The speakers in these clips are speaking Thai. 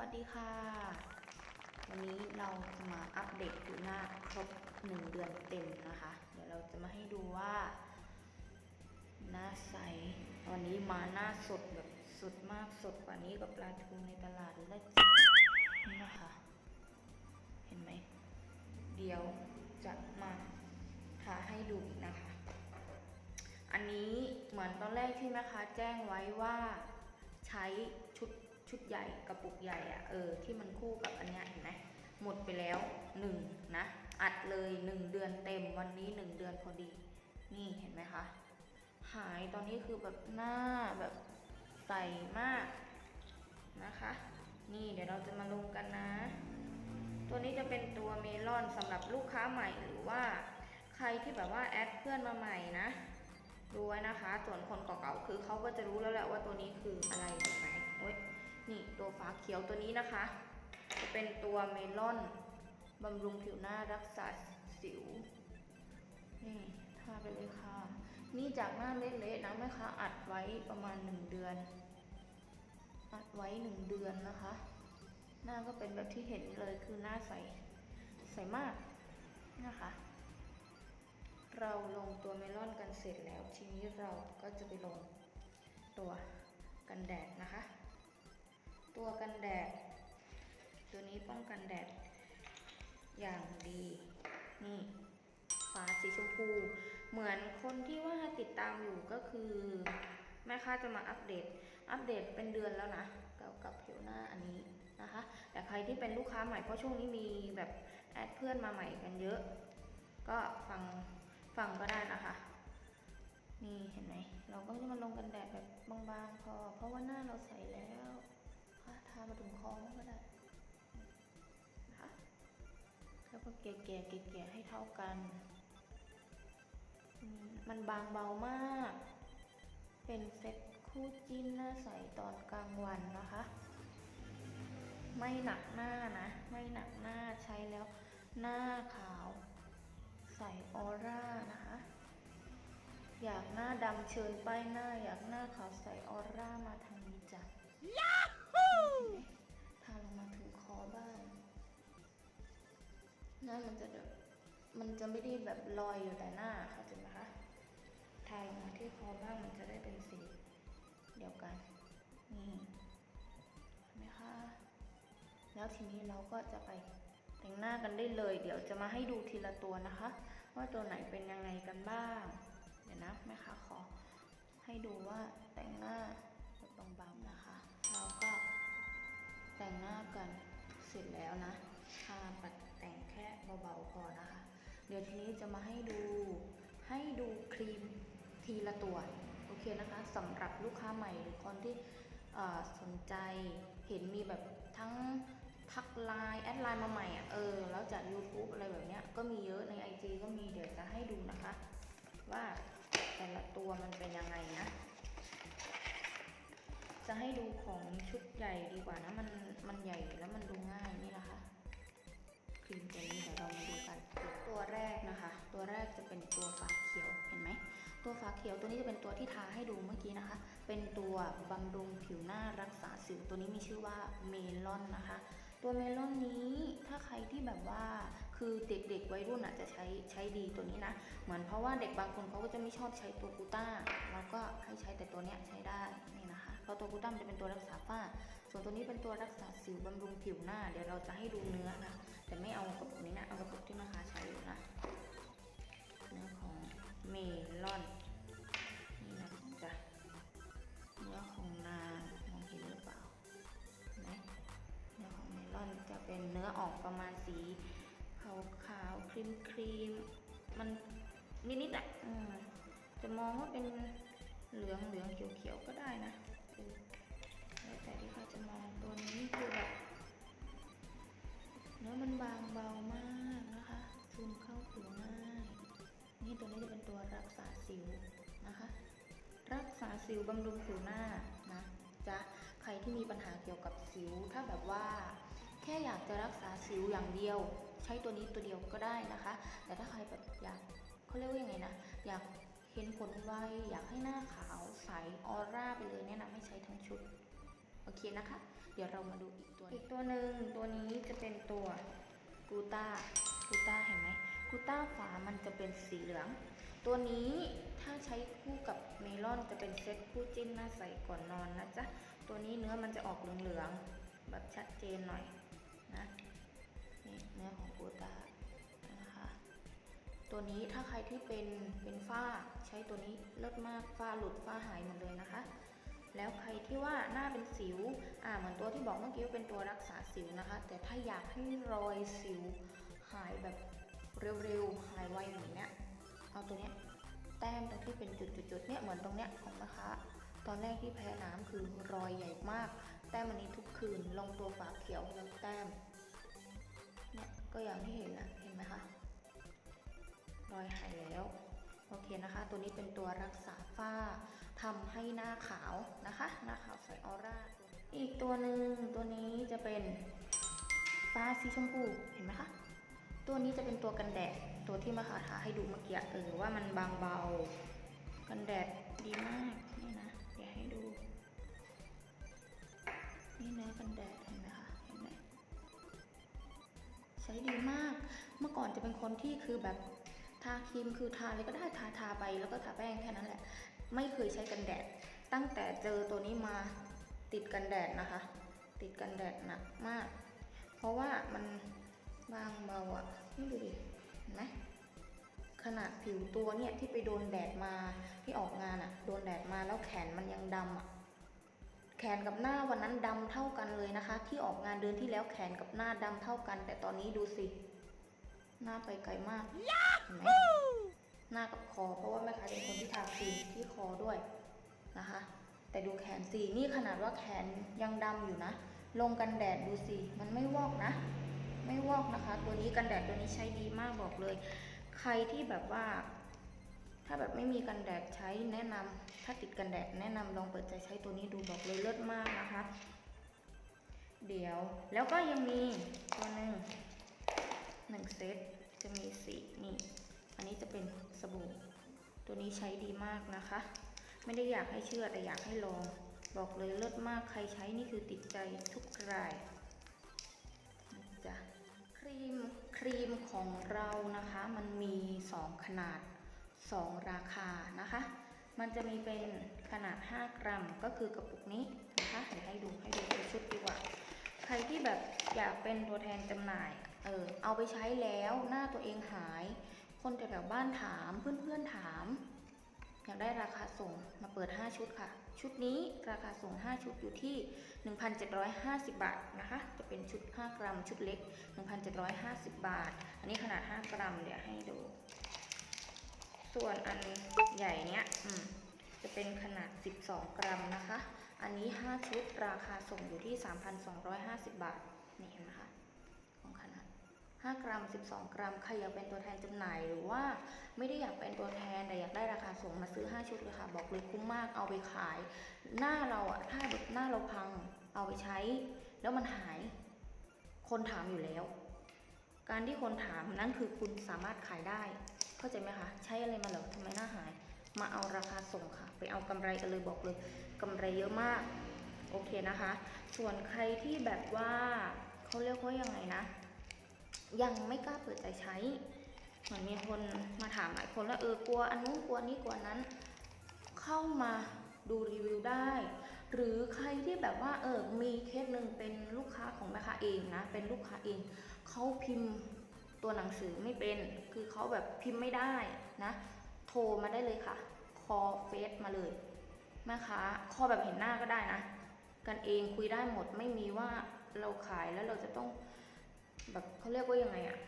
วัสดีค่ะ วันนี้เราจะมาอัปเดตผิวหน้าครบหนึ่งเดือนเต็มนะคะ เดี๋ยวเราจะมาให้ดูว่า หน้าใส วันนี้มาหน้าสดแบบสดมากสดกว่านี้กับปลาทูในตลาดเลยจ้ะนี่นะคะ เห็นไหม เดี๋ยวจะมาทาให้ดูอีกนะคะ อันนี้เหมือนตอนแรกที่แม่ค้าแจ้งไว้ว่าใช้ชุด ชุดใหญ่กระปุกใหญ่อะเออที่มันคู่กับอันเนี้ยเห็นไหมหมดไปแล้วหนึ่งนะอัดเลยหนึ่งเดือนเต็มวันนี้หนึ่งเดือนพอดี นี่เห็นไหมคะหายตอนนี้คือแบบหน้าแบบใสมากนะคะ นี่เดี๋ยวเราจะมาลงกันนะ ตัวนี้จะเป็นตัวเมลอนสำหรับลูกค้าใหม่หรือว่าใครที่แบบว่าแอดเพื่อนมาใหม่นะดูไว้นะคะ ส่วนคนเก่าๆคือเขาก็จะรู้แล้วแหละว่าตัวนี้คืออะไรถูกไหม นี่ตัวฟ้าเขียวตัวนี้นะคะ จะเป็นตัวเมลอนบำรุงผิวหน้ารักษาสิว นี่ทาไปเลยค่ะ นี่จากหน้าเละๆนะแม่ค้าอัดไว้ประมาณหนึ่งเดือน อัดไว้หนึ่งเดือนนะคะ หน้าก็เป็นแบบที่เห็นเลยคือหน้าใส ใสมากนะคะ เราลงตัวเมลอนกันเสร็จแล้ว ทีนี้เราก็จะไปลงตัวกันแดดนะคะ ตัวกันแดด ตัวนี้ป้องกันแดด อย่างดี นี่ฟ้าสีชมพู เหมือนคนที่ว่าติดตามอยู่ก็คือ แม่ค้าจะมาอัปเดต อัปเดตเป็นเดือนแล้วนะเกี่ยวกับผิวหน้าอันนี้นะคะ แต่ใครที่เป็นลูกค้าใหม่เพราะช่วงนี้มีแบบแอดเพื่อนมาใหม่กันเยอะ ก็ฟังฟังก็ได้นะคะนี่เห็นไหม เราก็จะมาลงกันแดดแบบบางๆพอ เพราะว่าหน้าเราใสแล้ว ค่ะทามาถึงคอมันก็ได้นะคะแล้วก็เกลี่ยๆเกลี่ยๆให้เท่ากันอืมมันบางเบามาก เป็นเซ็ตคู่จิ้นหน้าใสตอนกลางวันนะคะ ไม่หนักหน้านะ ไม่หนักหน้าใช้แล้วหน้าขาว ใส่ออร่านะคะ อยากหน้าดำเชิญป้ายหน้า อยากหน้าขาวใส่ออร่ามาทางนี้จ้ะ ยาฮูทาลงมาถึงคอบ้างหน้ามันจะแบบมันจะไม่ได้แบบลอยอยู่แต่หน้าค่ะจุไหมคะทาลงมาที่คอบ้างมันจะได้เป็นสีเดียวกัน นี่เห็นไหมคะ แล้วทีนี้เราก็จะไปแต่งหน้ากันได้เลย เดี๋ยวจะมาให้ดูทีละตัวนะคะ ว่าตัวไหนเป็นยังไงกันบ้าง เดี๋ยวนะแม่ค้าขอให้ดูว่าแต่งหน้าแบบบางๆนะคะ แต่งหน้ากันเสร็จแล้วนะทาปัดแต่งแค่เบาๆพอนะคะ เดี๋ยวทีนี้จะมาให้ดูให้ดูครีมทีละตัวโอเคนะคะสำหรับลูกค้าใหม่หรือคนที่สนใจเห็นมีแบบทั้งทักไลน์แอดไลน์มาใหม่อะเออแล้วจาก YouTube อะไรแบบเนี้ยก็มีเยอะใน IG ก็มีเดี๋ยวจะให้ดูนะคะ ว่าแต่ละตัวมันเป็นยังไงนะ จะให้ดูของชุดใหญ่ดีกว่านะ มันมันใหญ่แล้วมันดูง่ายนี่นะคะครีมตัวนี้เดี๋ยวเรามาดูกันตัวแรกนะคะ ตัวแรกจะเป็นตัวฟ้าเขียวเห็นไหมตัวฟ้าเขียวตัวนี้จะเป็นตัวที่ทาให้ดูเมื่อกี้นะคะ เป็นตัวบำรุงผิวหน้ารักษาสิวตัวนี้มีชื่อว่าเมลอนนะคะ ตัวเมลอนนี้ถ้าใครที่แบบว่าคือเด็กๆวัยรุ่นอาจจะใช้ใช้ดีตัวนี้นะ เหมือนเพราะว่าเด็กบางคนเขาก็จะไม่ชอบใช้ตัวกูต้าเราก็ให้ใช้แต่ตัวเนี้ยใช้ได้นี่นะ เพราะตัวกูต้ามันจะเป็นตัวรักษาฝ้า ส่วนตัวนี้เป็นตัวรักษาสิวบำรุงผิวหน้า เดี๋ยวเราจะให้ดูเนื้อนะแต่ไม่เอากระปุกนี้นะ เอากระปุกที่ม่ค้าใช้อยู่นะ เนื้อของเมลอน นี่นะจ๊ะ เนื้อของนางมองเห็นหรือเปล่าเนไหมเนื้อของเมลอนจะเป็นเนื้อออกประมาณสีขาวขาวครีมครีม มันนิดๆอะจะมองว่าเป็นเหลืองเหลืองเขียวเขียวก็ได้นะ เออแล้วแต่ที่ใครจะมองตัวนี้คือแบบเนื้อมันบางเบามากนะคะซึมเข้าผิวง่ายนี่ตัวนี้จะเป็นตัวรักษาสิวนะคะ รักษาสิวบำรุงผิวหน้านะจะใครที่มีปัญหาเกี่ยวกับสิว ถ้าแบบว่าแค่อยากจะรักษาสิวอย่างเดียว ใช้ตัวนี้ตัวเดียวก็ได้นะคะ แต่ถ้าใครแบบอยากเขาเรียกว่ายังไงนะอยาก เห็นผลไวอยากให้หน้าขาวใสออร่าไปเลยแนะนำให้ใช้ทั้งชุด โอเคนะคะ เดี๋ยวเรามาดูอีกตัวอีกตัวหนึ่งตัวนี้จะเป็นตัวกูต้ากูต้าเห็นไหมกูต้าฝามันจะเป็นสีเหลือง ตัวนี้ถ้าใช้คู่กับเมลอนจะเป็นเซ็ตคู่จิ้นหน้าใสก่อนนอนนะจ๊ะ ตัวนี้เนื้อมันจะออกเหลืองๆแบบชัดเจนหน่อยนะนี่เนื้อของกูต้า ตัวนี้ถ้าใครที่เป็นเป็นฝ้าใช้ตัวนี้ลิศมากฝ้าหลุดฝ้าหายหมดเลยนะคะ แล้วใครที่ว่าหน้าเป็นสิวอ่าเหมือนตัวที่บอกเมื่อกี้ว่าเป็นตัวรักษาสิวนะคะ แต่ถ้าอยากให้รอยสิวหายแบบเร็วๆหายไวเหมือนเนี้ยเอาตัวเนี้ยแต้มตรงที่เป็นจุดๆๆเนี่ยเหมือนตรงเนี้ยของนะคะ ตอนแรกที่แพ้น้ำคือรอยใหญ่มาก แต้มอันนี้ทุกคืนลงตัวฝาเขียวแล้วแต้มเนี่ยก็อย่างที่เห็นนะเห็นไหมคะ รอยหายแล้วโอเคนะคะ ตัวนี้เป็นตัวรักษาฝ้าทำให้หน้าขาวนะคะหน้าขาวใสออร่าอีกตัวหนึ่งตัวนี้จะเป็นฟ้าสีชมพูเห็นไหมคะตัวนี้จะเป็นตัวกันแดดตัวที่มาขาทาให้ดูเมื่อกี้เออว่ามันบางเบา กันแดดดีมากนี่นะเดี๋ยวให้ดู นี่เนื้อกันแดดเห็นไหมคะเห็นไหมใช้ดีมากเมื่อก่อนจะเป็นคนที่คือแบบ ทาครีมคือทาอะไรก็ได้ทาทาไปแล้วก็ทาแป้งแค่นั้นแหละ ไม่เคยใช้กันแดด ตั้งแต่เจอตัวนี้มาติดกันแดดนะคะ ติดกันแดดหนักมาก เพราะว่ามันบางเบาอะนี่ดูดิเห็นไหมขนาดผิวตัวเนี่ยที่ไปโดนแดดมาที่ออกงานอะโดนแดดมาแล้วแขนมันยังดำอะแขนกับหน้าวันนั้นดำเท่ากันเลยนะคะ ที่ออกงานเดือนที่แล้วแขนกับหน้าดำเท่ากัน แต่ตอนนี้ดูสิ หน้าไปไกลมากเห็นไหมหน้ากับคอ เพราะว่าแม่ค้าเป็นคนที่ทาครีมที่คอด้วยนะคะ แต่ดูแขนสินี่ขนาดว่าแขนยังดำอยู่นะ ลงกันแดดดูสิ มันไม่วอกนะ ไม่วอกนะคะ ตัวนี้กันแดดตัวนี้ใช้ดีมากบอกเลย ใครที่แบบว่า ถ้าแบบไม่มีกันแดดใช้แนะนำถ้าติดกันแดดแนะนำลองเปิดใจใช้ตัวนี้ดูบอกเลยเลิศมากนะคะ เดี๋ยวแล้วก็ยังมีตัวหนึ่ง หนึ่งเซตจะมีสีนี่ อันนี้จะเป็นสบู่ ตัวนี้ใช้ดีมากนะคะ ไม่ได้อยากให้เชื่อแต่อยากให้ลอง บอกเลยเลิศมากใครใช้นี่คือติดใจทุกรายจ้ะครีมครีมของเรานะคะ มันมี 2 ขนาด 2 ราคานะคะ มันจะมีเป็นขนาด 5 กรัมก็คือกระปุกนี้นะคะเดี๋ยวให้ดูให้ดูเป็นชุดดีกว่า ใครที่แบบอยากเป็นตัวแทนจำหน่าย เออเอาไปใช้แล้วหน้าตัวเองหาย คนแถวๆบ้านถามเพื่อนๆถาม อยากได้ราคาส่งมาเปิด 5 ชุดค่ะ ชุดนี้ราคาส่ง 5 ชุดอยู่ที่ 1,750 บาทนะคะ จะเป็นชุด 5 กรัม ชุดเล็ก 1,750 บาท อันนี้ขนาด 5 กรัมเดี๋ยวให้ดู ส่วนอันใหญ่เนี้ยอืมจะเป็นขนาด 12 กรัมนะคะ อันนี้ 5 ชุด ราคาส่งอยู่ที่ 3,250 บาท นี่เห็นไหมคะ ของขนาด 5 กรัม 12 กรัม ใครอยากเป็นตัวแทนจำหน่ายหรือว่าไม่ได้อยากเป็นตัวแทนแต่อยากได้ราคาส่งมาซื้อ 5 ชุดเลยค่ะ บอกเลยคุ้มมากเอาไปขาย หน้าเราอะถ้าหน้าเราพังเอาไปใช้ แล้วมันหาย คนถามอยู่แล้ว การที่คนถามนั่นคือคุณสามารถขายได้ เข้าใจไหมคะใช้อะไรมาเหรอทำไมหน้าหาย มาเอาราคาส่งค่ะ ไปเอากำไรกันเลยบอกเลยกำไรเยอะมากโอเคนะคะ ส่วนใครที่แบบว่าเขาเรียกว่ายังไงนะ ยังไม่กล้าเปิดใจใช้ เหมือนมีคนมาถามหลายคนแล้วเออกลัวอันนู้นกลัวนี้กลัวนั้น เข้ามาดูรีวิวได้ หรือใครที่แบบว่าเออมีเคสหนึ่งเป็นลูกค้าของแม่ค้าเองนะ เป็นลูกค้าเองเขาพิมพ์ตัวหนังสือไม่เป็น คือเขาแบบพิมพ์ไม่ได้นะ โทรมาได้เลยค่ะ คอเฟซมาเลยแม่ค้าคอแบบเห็นหน้าก็ได้นะ กันเองคุยได้หมดไม่มีว่าเราขายแล้วเราจะต้อง แบบเขาเรียกว่ายังไงอะ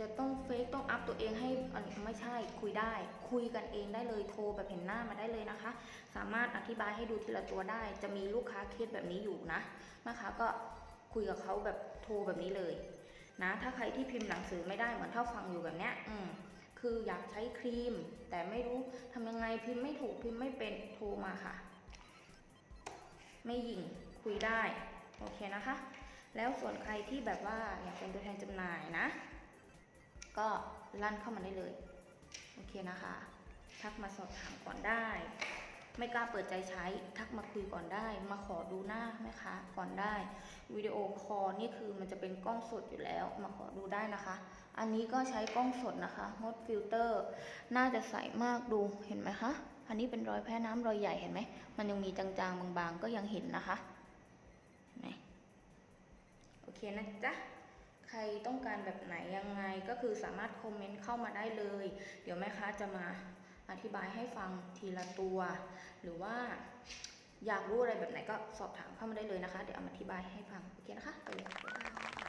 จะต้องเฟซต้องอัพตัวเองให้อไม่ใช่คุยได้ คุยกันเองได้เลยโทรแบบเห็นหน้ามาได้เลยนะคะ สามารถอธิบายให้ดูทีละตัวได้ จะมีลูกค้าเคสแบบนี้อยู่นะนะคะก็คุยกับเขาแบบโทรแบบนี้เลยนะถ้าใครที่พิมพ์หนังสือไม่ได้เหมือนเท่าฟังอยู่แบบเนี้ยอืมคืออยากใช้ครีม แต่ไม่รู้ทำยังไงพิมพ์ไม่ถูกพิมพ์ไม่เป็นโทรมาค่ะ ไม่ยิงคุยได้ โอเคนะคะ แล้วส่วนใครที่แบบว่าอยากเป็นตัวแทนจำหน่ายนะ ก็ลั่นเข้ามาได้เลย โอเคนะคะ ทักมาสอบถามก่อนได้ ไม่กล้าเปิดใจใช้ ทักมาคุยก่อนได้ มาขอดูหน้าแม่ค้าก่อนได้ วิดีโอคอลนี่คือมันจะเป็นกล้องสดอยู่แล้ว มาขอดูได้นะคะ อันนี้ก็ใช้กล้องสดนะคะงดฟิลเตอร์น่าจะใสมากดู เห็นไหมคะ อันนี้เป็นรอยแพ้น้ำรอยใหญ่เห็นไหม มันยังมีจางๆบางๆ ก็ยังเห็นนะคะ เคนะจ๊ะใครต้องการแบบไหนยังไงก็คือสามารถคอมเมนต์เข้ามาได้เลย เดี๋ยวแม่ค้าจะมาอธิบายให้ฟังทีละตัว หรือว่าอยากรู้อะไรแบบไหนก็สอบถามเข้ามาได้เลยนะคะ เดี๋ยวเอามาอธิบายให้ฟังโอเคนะคะไปเลยบ๊ายบาย